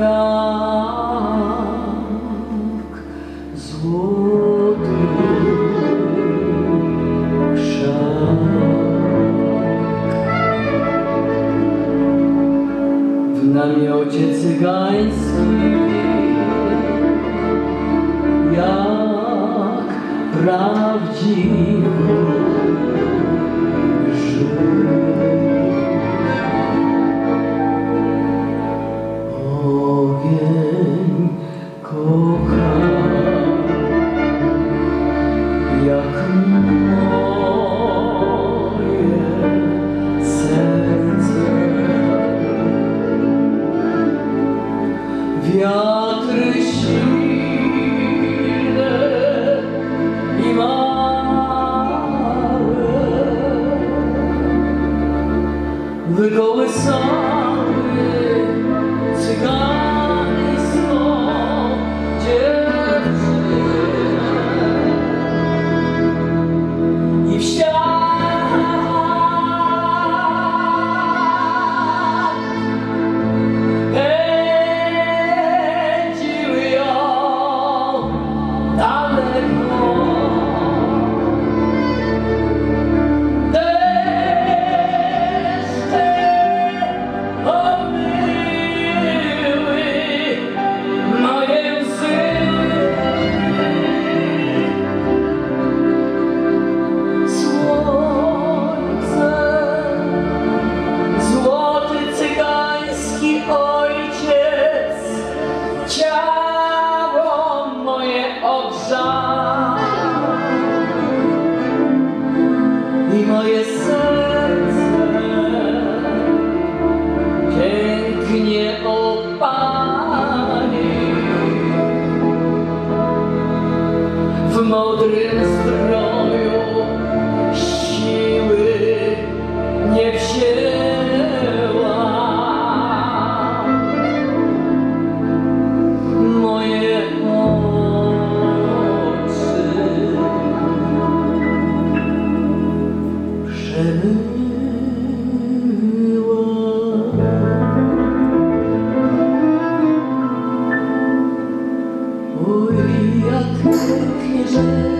jak złoty krzak. W namiocie cygańskim 안. Ой, як кніже.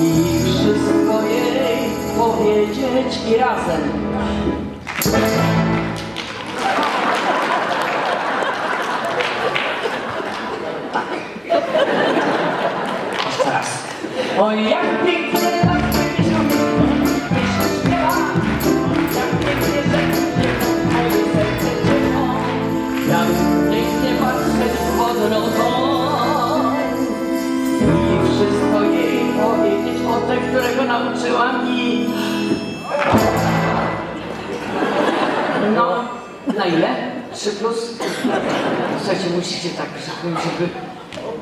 i wszystko jej powiedzieć i razem. Tak. Jeszcze raz. O jak! nauczyłam i... No, na ile? Trzy plus? Słuchajcie, musicie tak, żeby,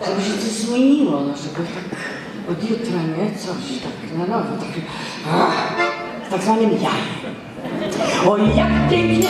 żeby się coś zmieniło, no, żeby tak od jutra, nie? Coś tak na nowo, takie... Tak zwanym ja. O, jak pięknie!